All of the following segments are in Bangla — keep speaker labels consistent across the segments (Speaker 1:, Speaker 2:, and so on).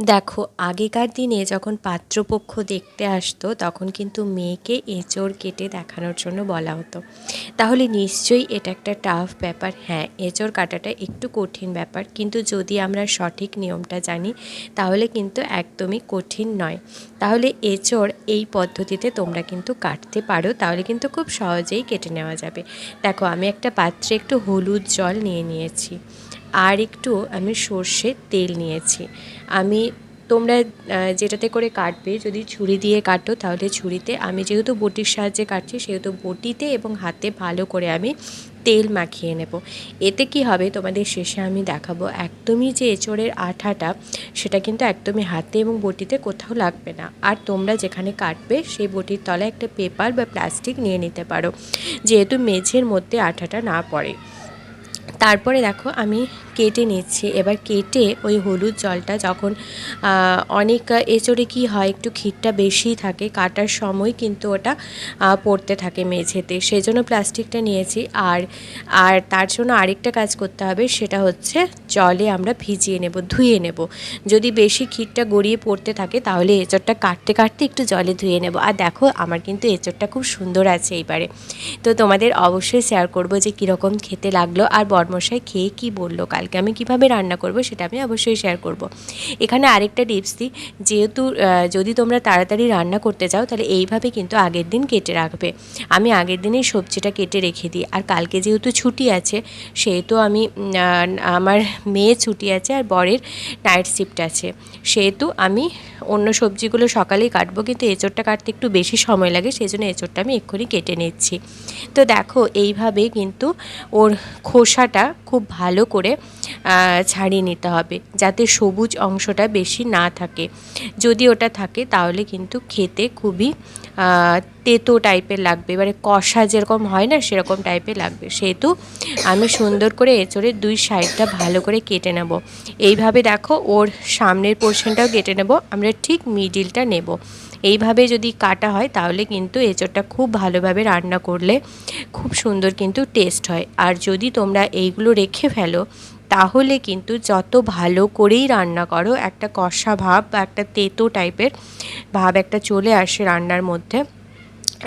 Speaker 1: দেখো, আগেকার দিনে যখন পাত্রপক্ষ দেখতে আসতো, তখন কিন্তু মেয়েকে এঁচড় কেটে দেখানোর জন্য বলা হতো। তাহলে নিশ্চয়ই এটা একটা টাফ ব্যাপার। হ্যাঁ এঁচড় কাটাটা একটু কঠিন ব্যাপার, কিন্তু যদি আমরা সঠিক নিয়মটা জানি, তাহলে কিন্তু একদমই কঠিন নয়। তাহলে এঁচড় এই পদ্ধতিতে তোমরা কিন্তু কাটতে পারো, তাহলে কিন্তু খুব সহজেই কেটে নেওয়া যাবে। দেখো, আমি একটা পাত্রে একটু হলুদ জল নিয়ে নিয়েছি। আর একটু আমি সর্ষের তেল নিয়েছি। আমি তোমরা যেটাতে করে কাটবে, যদি ছুরি দিয়ে কাটো, তাহলে ছুরিতে, আমি যেহেতু বটির সাহায্যে কাটছি, সেহেতু বটিতে এবং হাতে ভালো করে আমি তেল মাখিয়ে নেব। এতে কি হবে, তোমাদের শেষে আমি দেখাবো। একদমই যে এঁচড়ের আঠাটা, সেটা কিন্তু একদমই হাতে এবং বটিতে কোথাও লাগবে না। আর তোমরা যেখানে কাটবে, সেই বটির তলায় একটা পেপার বা প্লাস্টিক নিয়ে নিতে পারো, যেহেতু মেঝের মধ্যে আঠাটা না পড়ে। তারপরে দেখো, আমি কেটে নিচ্ছি। এবার কেটে ওই হলুদ জলটা যখন অনেক এঁচড়ে কী হয়, একটু ক্ষীরটা বেশি থাকে, কাটার সময় কিন্তু ওটা পড়তে থাকে মেঝেতে। সেই জন্য প্লাস্টিকটা নিয়েছি। আর আর তার জন্য আরেকটা কাজ করতে হবে, সেটা হচ্ছে জলে আমরা ভিজিয়ে নেব, ধুয়ে নেব। যদি বেশি ক্ষীরটা গড়িয়ে পড়তে থাকে, তাহলে এঁচড়টা কাটতে কাটতে একটু জলে ধুয়ে নেব। আর দেখো, আমার কিন্তু এঁচড়টা খুব সুন্দর আছে এইবারে। তো তোমাদের অবশ্যই শেয়ার করব যে কীরকম খেতে লাগল। আর বর্মশাই খেয়ে কি বলল কালকে? আমি কীভাবে রান্না করব সেটা আমি অবশ্যই শেয়ার করব। এখানে আরেকটা টিপস দিই যেহেতু যদি তোমরা তাড়াতাড়ি রান্না করতে চাও তাহলে এইভাবে কিন্তু আগের দিন কেটে রাখবে। আমি আগের দিনেই সবজিটা কেটে রেখে দিই। আর কালকে যেহেতু ছুটি আছে, সেহেতু আমি আমার মেয়ে ছুটি আছে আর বরের নাইট শিফট আছে। সেহেতু আমি অন্য সবজিগুলো সকালেই কাটবো, কিন্তু এঁচোড়টা কাটতে একটু বেশি সময় লাগে সেই জন্য এঁচোড়টা আমি এক্ষুনি কেটে নিচ্ছি। তো দেখো, এইভাবে কিন্তু ওর খোসাটা খুব ভালো করে ছাড়িয়ে নিতে হবে, যাতে সবুজ অংশটা বেশি না থাকে। যদি ওটা থাকে, তাহলে কিন্তু খেতে খুবই তেতো টাইপের লাগবে। এবারে কষা যেরকম হয় না, সেরকম টাইপের লাগবে। সেহেতু আমি সুন্দর করে এঁচড়ের দুই সাইডটা ভালো করে কেটে নেব। এইভাবে দেখো, ওর সামনের পোর্শনটাও কেটে নেব। আমরা ঠিক মিডিলটা নেব। এইভাবে যদি কাটা হয়, তাহলে কিন্তু এঁচড়টা খুব ভালোভাবে রান্না করলে খুব সুন্দর কিন্তু টেস্ট হয়। আর যদি তোমরা এইগুলো রেখে ফেলো তাহলে কিন্তু যত ভালো করেই রান্না করো, একটা কষা ভাব বা একটা তেতো টাইপের ভাব একটা চলে আসে রান্নার মধ্যে,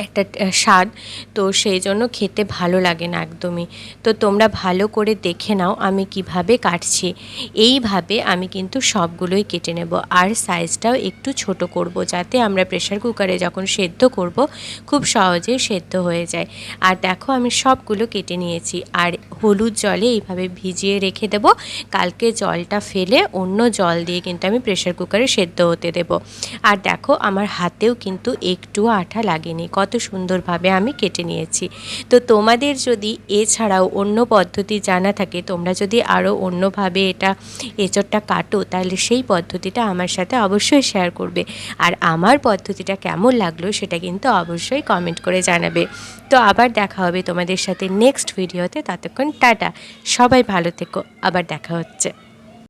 Speaker 1: একটা স্বাদ। তো সেই জন্য খেতে ভালো লাগে না একদমই। তো তোমরা ভালো করে দেখে নাও আমি কীভাবে কাটছি। এইভাবে আমি কিন্তু সবগুলোই কেটে নেব। আর সাইজটাও একটু ছোট করব যাতে আমরা প্রেশার কুকারে যখন সেদ্ধ করব, খুব সহজেই সেদ্ধ হয়ে যায়। আর দেখো আমি সবগুলো কেটে নিয়েছি। আর হলুদ জলে এইভাবে ভিজিয়ে রেখে দেব। কালকে জলটা ফেলে অন্য জল দিয়ে কিন্তু আমি প্রেশার কুকারে সেদ্ধ হতে দেব। আর দেখো, আমার হাতেও কিন্তু একটু আঠা লাগেনি। কত সুন্দরভাবে আমি কেটে নিয়েছি। তো তোমাদের যদি এছাড়াও অন্য পদ্ধতি জানা থাকে, তোমরা যদি আরও অন্যভাবে এটা এঁচড়টা কাটো, তাহলে সেই পদ্ধতিটা আমার সাথে অবশ্যই শেয়ার করবে। আর আমার পদ্ধতিটা কেমন লাগল, সেটা কিন্তু অবশ্যই কমেন্ট করে জানাবে। তো আবার দেখা হবে তোমাদের সাথে নেক্সট ভিডিওতে ততক্ষণ টাটা। সবাই ভালো থেকো। আবার দেখা হচ্ছে।